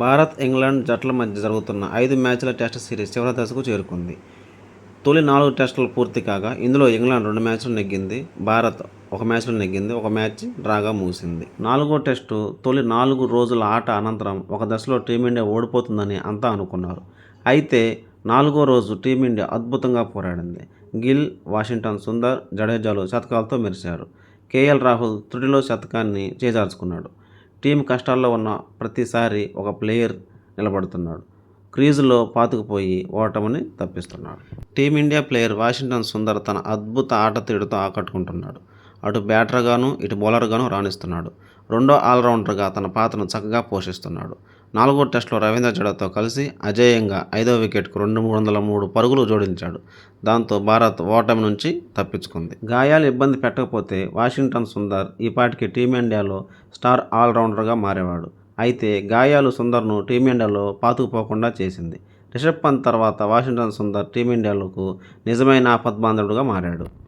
Bharat England జట్ల మధ్య జరుగుతున్న ఐదు మ్యాచ్ల టెస్ట్ సిరీస్ చివరి దశకు చేరుకుంది. తొలి నాలుగు టెస్టులు పూర్తి కాగా ఇందులో ఇంగ్లాండ్ రెండు మ్యాచ్లు నెగ్గింది భారత్ ఒక మ్యాచ్లో నెగ్గింది ఒక మ్యాచ్ డ్రాగా ముగిసింది. నాలుగో టెస్టు తొలి నాలుగు రోజుల ఆట అనంతరం ఒక దశలో టీమిండియా ఓడిపోతుందని అంతా అనుకున్నారు. అయితే నాలుగో రోజు టీమిండియా అద్భుతంగా పోరాడింది. గిల్ వాషింగ్టన్ సుందర్ జడేజాలు శతకాలతో మెరిశారు. కేఎల్ రాహుల్ త్రుటిలో శతకాన్ని చేజార్చుకున్నాడు. టీం కష్టాల్లో ఉన్న ప్రతిసారి ఒక ప్లేయర్ నిలబడుతున్నాడు. క్రీజులో పాతుకుపోయి ఓటమిని తప్పిస్తున్నాడు. Team India player Washington Sundar తన అద్భుత ఆట తీడుతో ఆకట్టుకుంటున్నాడు. అటు బ్యాటర్గాను ఇటు బౌలర్గాను రాణిస్తున్నాడు. రెండో ఆల్రౌండర్గా తన పాత్రను చక్కగా పోషిస్తున్నాడు. నాలుగో టెస్టులో రవీంద్ర జడేజాతో కలిసి అజేయంగా ఐదో వికెట్కు రెండు మూడు వందల మూడు పరుగులు జోడించాడు. దాంతో భారత్ ఓటమి నుంచి తప్పించుకుంది. గాయాలు ఇబ్బంది పెట్టకపోతే వాషింగ్టన్ సుందర్ ఈపాటికి టీమిండియాలో స్టార్ ఆల్రౌండర్గా మారేవాడు. అయితే గాయాలు సుందర్ను టీమిండియాలో పాతుకుపోకుండా చేసింది. రిషబ్ పంత్ తర్వాత వాషింగ్టన్ సుందర్ టీమిండియాలకు నిజమైన ఆపద్బాంధవుడుగా మారాడు.